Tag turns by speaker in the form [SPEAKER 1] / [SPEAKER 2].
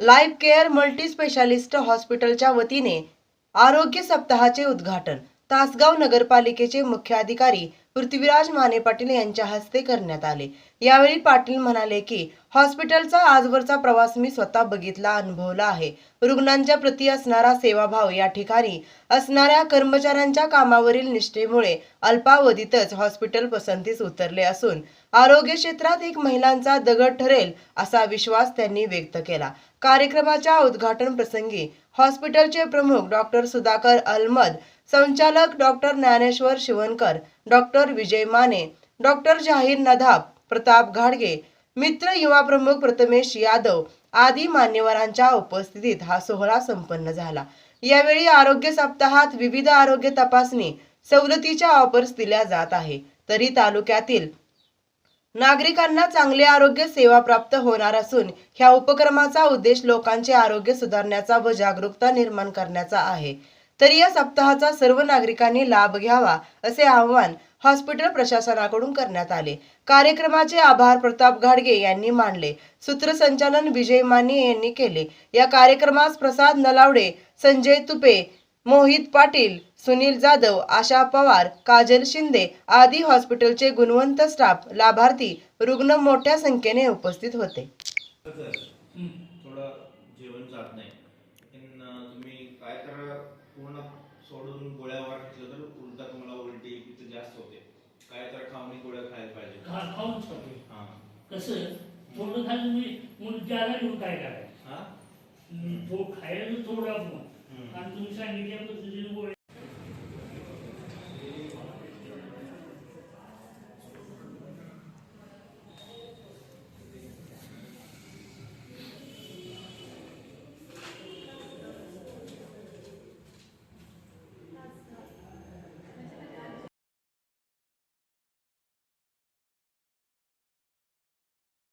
[SPEAKER 1] Life care multispecialist हॉस्पिटलच्या वतीने आरोग्य सप्ताहाचे उद्घाटन तासगाव नगरपालिकेचे मुख्याधिकारी पृथ्वीराज माने पाटील यांच्या हस्ते करण्यात आले. यावेळी पाटील म्हणाले की हॉस्पिटलचा आजवरचा प्रवास मी स्वतः बघितला अनुभवला आहे. रुग्णांच्या प्रती असणारा सेवाभाव या ठिकाणी असणाऱ्या कर्मचाऱ्यांच्या कामावरील निष्ठेमुळे अल्पावधीतच हॉस्पिटल पसंतीस उतरले असून आरोग्य क्षेत्रात एक महिलांचा दगड ठरेल असा विश्वास त्यांनी व्यक्त केला. कार्यक्रमाच्या उद्घाटन प्रसंगी हॉस्पिटलचे प्रमुख डॉक्टर सुधाकर अलमद संचालक doctor Dnyaneshwar Shivankar doctor Vijay Mane doctor Jahir Nadab Pratap घाडगे मित्र युवा प्रमुख प्रथमेश यादव आदी मान्यवरांच्या उपस्थितीत हा सोहळा संपन्न झाला. यावेळी आरोग्य सप्ताहात विविध आरोग्य तपासणी सवलतीच्या ऑफर्स दिल्या जात आहे. तरी तालुक्यातील नागरिकांना चांगले आरोग्य सेवा प्राप्त होणार असून ह्या उपक्रमाचा उद्देश लोकांचे आरोग्य सुधारण्याचा व जागरूकता निर्माण करण्याचा आहे. तर या सप्ताहाचा सर्व नागरिकांनी लाभ घ्यावा असे आवाहन हॉस्पिटल प्रशासनाकडून करण्यात आले. कार्यक्रमाचे आभार प्रताप घाडगे यांनी मानले. सूत्रसंचालन विजय माने यांनी केले. या कार्यक्रमास प्रसाद नलावडे संजय तुपे मोहित पाटील सुनील जाधव आशा पवार काजल शिंदे आदी हॉस्पिटलचे गुणवंत स्टाफ लाभार्थी रुग्ण मोठ्या संख्येने उपस्थित होते.
[SPEAKER 2] थोडा जेवण जात नाही. तुम्ही काय पाहिजे
[SPEAKER 3] खा खाऊन शकतो
[SPEAKER 2] हा
[SPEAKER 3] कसं? थोडं खाल्लं मी मग ज्याला घेऊन काय करायचं?
[SPEAKER 2] हा?
[SPEAKER 3] तो खायला थोडं
[SPEAKER 2] हम्म.
[SPEAKER 3] आणि तुम्ही सांगितल्या पद्धतीने गोळ्या